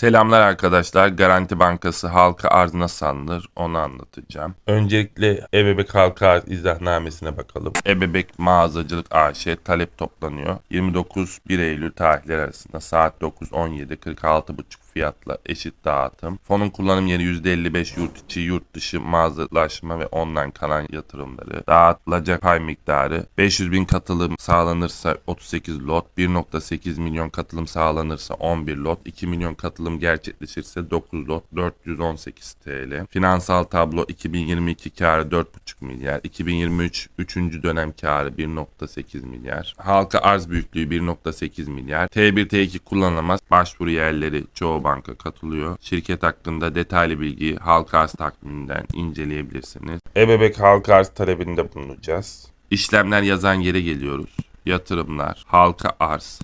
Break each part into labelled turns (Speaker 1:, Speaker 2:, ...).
Speaker 1: Selamlar arkadaşlar. Garanti Bankası halka arz nasıl alınır onu anlatacağım. Öncelikle Ebebek halka arz izahnamesine bakalım. Ebebek Mağazacılık AŞ talep toplanıyor. 29-1 Eylül tarihleri arasında saat 9-17 46,5 fiyatla eşit dağıtım. Fonun kullanım yeri %55 yurt içi, yurt dışı mağazalaşma ve online kalan yatırımları. Dağıtılacak pay miktarı 500 bin katılım sağlanırsa 38 lot, 1.8 milyon katılım sağlanırsa 11 lot, 2 milyon katılım gerçekleşirse 9 lot, 418 TL. Finansal tablo 2022 karı 4,5 milyar, 2023 3. dönem karı 1.8 milyar. Halka arz büyüklüğü 1.8 milyar. T1 T2 kullanılamaz. Başvuru yerleri çoğu banka katılıyor. Şirket hakkında detaylı bilgiyi halka arz takviminden inceleyebilirsiniz. Ebebek halka arz talebinde bulunacağız. İşlemler yazan yere geliyoruz. Yatırımlar, halka arz,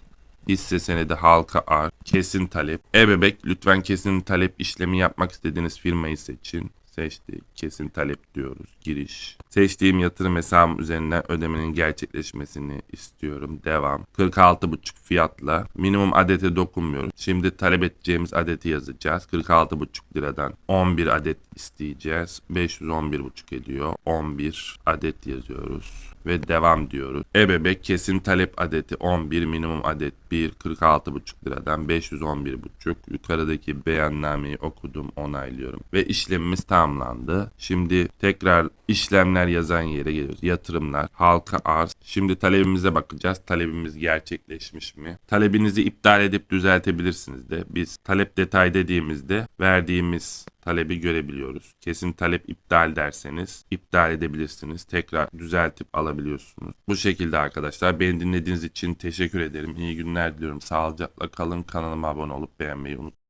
Speaker 1: hisse senedi halka arz, kesin talep. Ebebek lütfen kesin talep işlemi yapmak istediğiniz firmayı seçin. Seçtik. Kesin talep diyoruz. Giriş. Seçtiğim yatırım hesabım üzerinden ödemenin gerçekleşmesini istiyorum. Devam. 46,5 fiyatla. Minimum adete dokunmuyoruz. Şimdi talep edeceğimiz adeti yazacağız. 46,5 liradan 11 adet isteyeceğiz. 511,5 ediyor. 11 adet yazıyoruz ve devam diyoruz. Ebebek kesin talep adeti 11 minimum adet 1 46,5 liradan 511,5 yukarıdaki beyannameyi okudum onaylıyorum ve işlemimiz tamamlandı. Şimdi tekrar işlemler yazan yere geliyoruz. Yatırımlar, halka arz. Şimdi talebimize bakacağız. Talebimiz gerçekleşmiş mi? Talebinizi iptal edip düzeltebilirsiniz de. Biz talep detay dediğimizde verdiğimiz talebi görebiliyoruz. Kesin talep iptal derseniz iptal edebilirsiniz. Tekrar düzeltip alabiliyorsunuz. Bu şekilde arkadaşlar. Beni dinlediğiniz için teşekkür ederim. İyi günler diliyorum. Sağlıcakla kalın. Kanalıma abone olup beğenmeyi unutmayın.